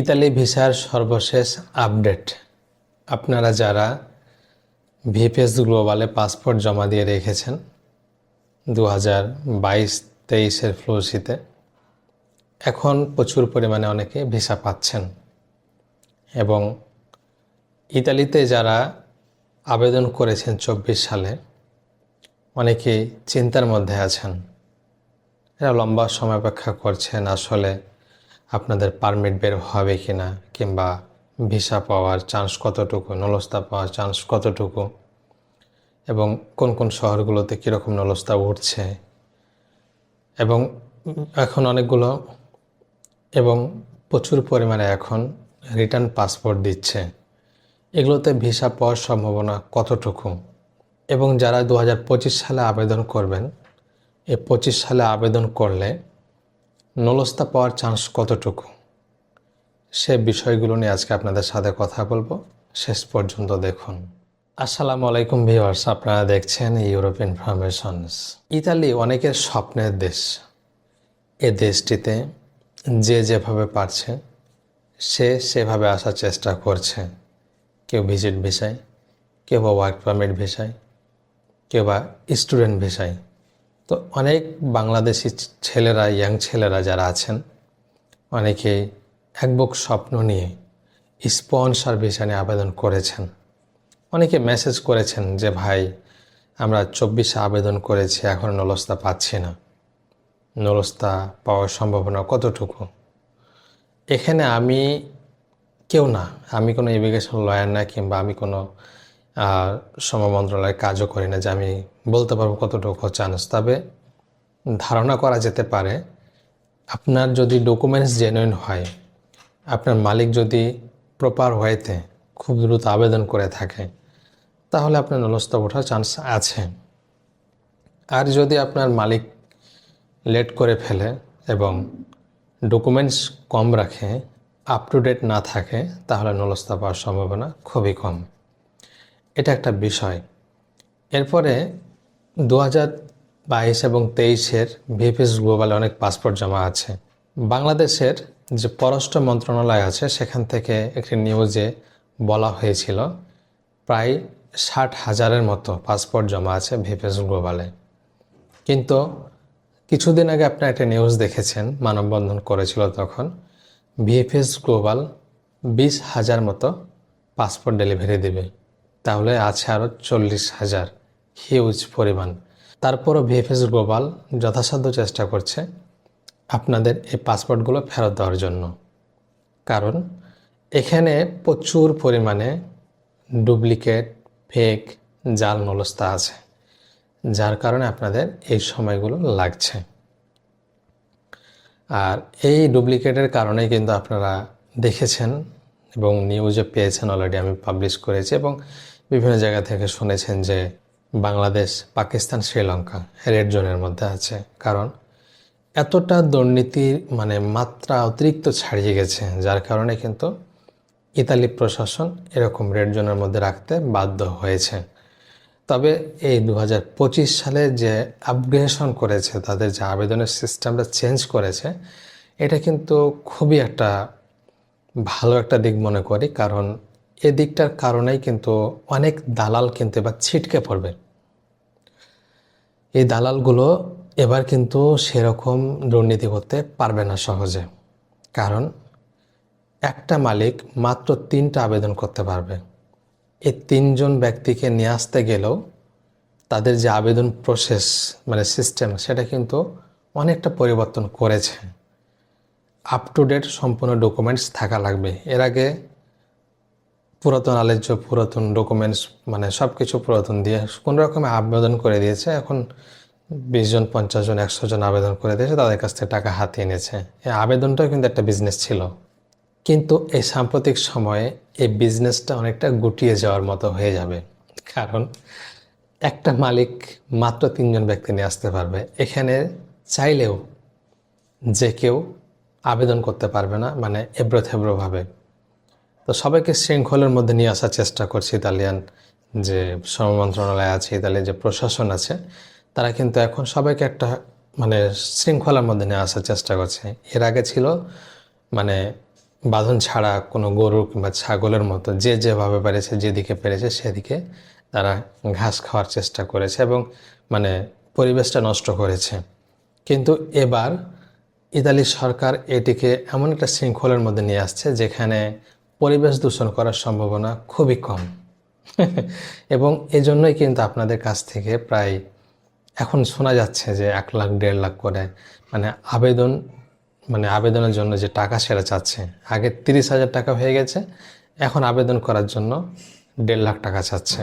Italy ভিসার সর্বশেষ update. আপনারা যারা ভিপিএস গ্লোবালে পাসপোর্ট জমা দিয়ে রেখেছেন দু হাজার বাইশ তেইশের ফ্লোসিতে এখন প্রচুর পরিমাণে অনেকে ভিসা পাচ্ছেন। এবং ইতালিতে যারা আবেদন করেছেন চব্বিশ সালে, অনেকেই চিন্তার মধ্যে আছেন। এরা লম্বা সময় অপেক্ষা করছেন আসলে আপনাদের পারমিট বের হবে কি না কিংবা ভিসা পাওয়ার চান্স কতটুকু, নলস্তা পাওয়ার চান্স কতটুকু, এবং কোন কোন শহরগুলোতে কীরকম নলস্তা উঠছে, এবং এখন অনেকগুলো এবং প্রচুর পরিমাণে এখন রিটার্ন পাসপোর্ট দিচ্ছে। এগুলোতে ভিসা পাওয়ার সম্ভাবনা কতটুকু? এবং যারা দু হাজার পঁচিশ সালে আবেদন করবেন, এই পঁচিশ সালে আবেদন করলে নলস্তা পাওয়ার চান্স কতটুকু? সে বিষয়গুলো নিয়ে আজকে আপনাদের সাথে কথা বলব। শেষ পর্যন্ত দেখুন। আসসালামু আলাইকুম ভিউয়ার্স, আপনারা দেখছেন ইউরোপ ইনফরমেশনস ইতালি অনেকের স্বপ্নের দেশ। এ দেশটিতে যে যেভাবে পারছে, সে সেভাবে আসার চেষ্টা করছে। কেউ ভিজিট ভিসায়, কেউ বা ওয়ার্ক পারমিট ভিসায়, কেউ বা স্টুডেন্ট ভিসায়। তো অনেক বাংলাদেশি ছেলেরা ইয়াং ছেলেরা যারা আছেন অনেকেই এক বুক স্বপ্ন নিয়ে স্পন্সার ভিসা নিয়ে আবেদন করেছেন। অনেকে মেসেজ করেছেন যে, ভাই, আমরা চব্বিশে আবেদন করেছি, এখন নলস্তা পাচ্ছি না। নলস্তা পাওয়ার সম্ভাবনা কতটুকু? এখানে আমি কেউ না। আমি কোনো ইমিগ্রেশন লয়ার না, কিংবা আমি কোনো শ্রম মন্ত্রণালয়ের কাজও করি না যে আমি বলতে পারব কতটুকু চান্স তবে ধারণা করা যেতে পারে, আপনার যদি ডকুমেন্টস জেনুইন হয়, আপনার মালিক যদি প্রপার ওয়েতে খুব দ্রুত আবেদন করে থাকে, তাহলে আপনার নলস্তা ওঠার চান্স আছে। আর যদি আপনার মালিক লেট করে ফেলে এবং ডকুমেন্টস কম রাখে আপ টু ডেট না থাকে, তাহলে নলস্তা পাওয়ার সম্ভাবনা খুবই কম। এটা একটা বিষয়। এরপরে দু হাজার বাইশ এবং তেইশের ভিপিএস গ্লোবালে অনেক পাসপোর্ট জমা আছে। বাংলাদেশের যে পররাষ্ট্র মন্ত্রণালয় আছে, সেখান থেকে একটি নিউজে বলা হয়েছিল, প্রায় ষাট হাজারের মতো পাসপোর্ট জমা আছে ভিপিএস গ্লোবালে। কিন্তু কিছুদিন আগে আপনি একটা নিউজ দেখেছেন, মানববন্ধন করেছিল তখন ভিএফএস গ্লোবাল বিশ হাজার মতো পাসপোর্ট ডেলিভারি দেবে। তাহলে আছে আরও চল্লিশ হাজার। হিউজ পরিমাণ। তারপরও ভিএফএস গ্লোবাল যথাসাধ্য চেষ্টা করছে আপনাদের এই পাসপোর্টগুলো ফেরত দেওয়ার জন্য। কারণ এখানে প্রচুর পরিমাণে ডুপ্লিকেট ফেক জাল নলস্তা আছে, যার কারণে আপনাদের এই সময়গুলো লাগছে। আর এই ডুপ্লিকেটের কারণে কিন্তু আপনারা দেখেছেন এবং নিউজে পেয়েছেন অলরেডি আমি পাবলিশ করেছি এবং বিভিন্ন জায়গা থেকে শুনেছেন যে বাংলাদেশ, পাকিস্তান, শ্রীলঙ্কা রেড জোনের মধ্যে আছে। কারণ এতটা দুর্নীতির মানে মাত্রা অতিরিক্ত ছাড়িয়ে গেছে, যার কারণে কিন্তু ইতালি প্রশাসন এরকম রেড জোনের মধ্যে রাখতে বাধ্য হয়েছে। তবে এই দু হাজার পঁচিশ সালে যে আপগ্রেশন করেছে, তাদের যে আবেদনের সিস্টেমটা চেঞ্জ করেছে, এটা কিন্তু খুবই একটা ভালো একটা দিক মনে করি। কারণ এ দিকটার কারণেই কিন্তু অনেক দালাল কিন্তু এবার ছিটকে পড়বে। এই দালালগুলো এবার কিন্তু সেরকম দুর্নীতি করতে পারবে না সহজে। কারণ একটা মালিক মাত্র তিনটা আবেদন করতে পারবে। এই তিনজন ব্যক্তিকে নিয়ে আসতে গেলেও তাদের যে আবেদন প্রসেস মানে সিস্টেম সেটা কিন্তু অনেকটা পরিবর্তন করেছে। আপ টু ডেট সম্পূর্ণ ডকুমেন্টস থাকা লাগবে। এর আগে পুরাতন আলোচ্য পুরাতন ডকুমেন্টস মানে সব কিছু পুরাতন দিয়ে কোনো রকমে আবেদন করে দিয়েছে। এখন বিশ জন, পঞ্চাশ জন, একশো জন আবেদন করে দিয়েছে, তাদের কাছ থেকে টাকা হাতিয়ে নিয়েছে এই আবেদনটাও কিন্তু একটা বিজনেস ছিল। কিন্তু এই সাম্প্রতিক সময়ে এই বিজনেসটা অনেকটা গুটিয়ে যাওয়ার মতো হয়ে যাবে। কারণ একটা মালিক মাত্র তিনজন ব্যক্তি নিয়ে আসতে পারবে। এখানে চাইলেও যে কেউ আবেদন করতে পারবে না মানে এব্রো থেব্রোভাবে তো সবাইকে শৃঙ্খলের মধ্যে নিয়ে আসার চেষ্টা করছে ইতালিয়ান যে শ্রম মন্ত্রণালয় আছে, ইতালিয়ান যে প্রশাসন আছে, তারা কিন্তু এখন সবাইকে একটা মানে শৃঙ্খলার মধ্যে নিয়ে আসার চেষ্টা করছে। এর আগে ছিল মানে বাঁধন ছাড়া কোনো গরু কিংবা ছাগলের মতো যে যেভাবে পেরেছে, যেদিকে পেরেছে সেদিকে তারা ঘাস খাওয়ার চেষ্টা করেছে এবং মানে পরিবেশটা নষ্ট করেছে। কিন্তু এবার ইতালি সরকার এটিকে এমন একটা শৃঙ্খলের মধ্যে নিয়ে আসছে যেখানে পরিবেশ দূষণ করার সম্ভাবনা খুবই কম। এবং এজন্যই কিন্তু আপনাদের কাছ থেকে প্রায় এখন শোনা যাচ্ছে যে এক লাখ, দেড় লাখ করে মানে আবেদন মানে আবেদনের জন্য যে টাকা সেটা চাচ্ছে। আগে তিরিশ হাজার টাকা হয়ে গেছে, এখন আবেদন করার জন্য দেড় লাখ টাকা চাচ্ছে।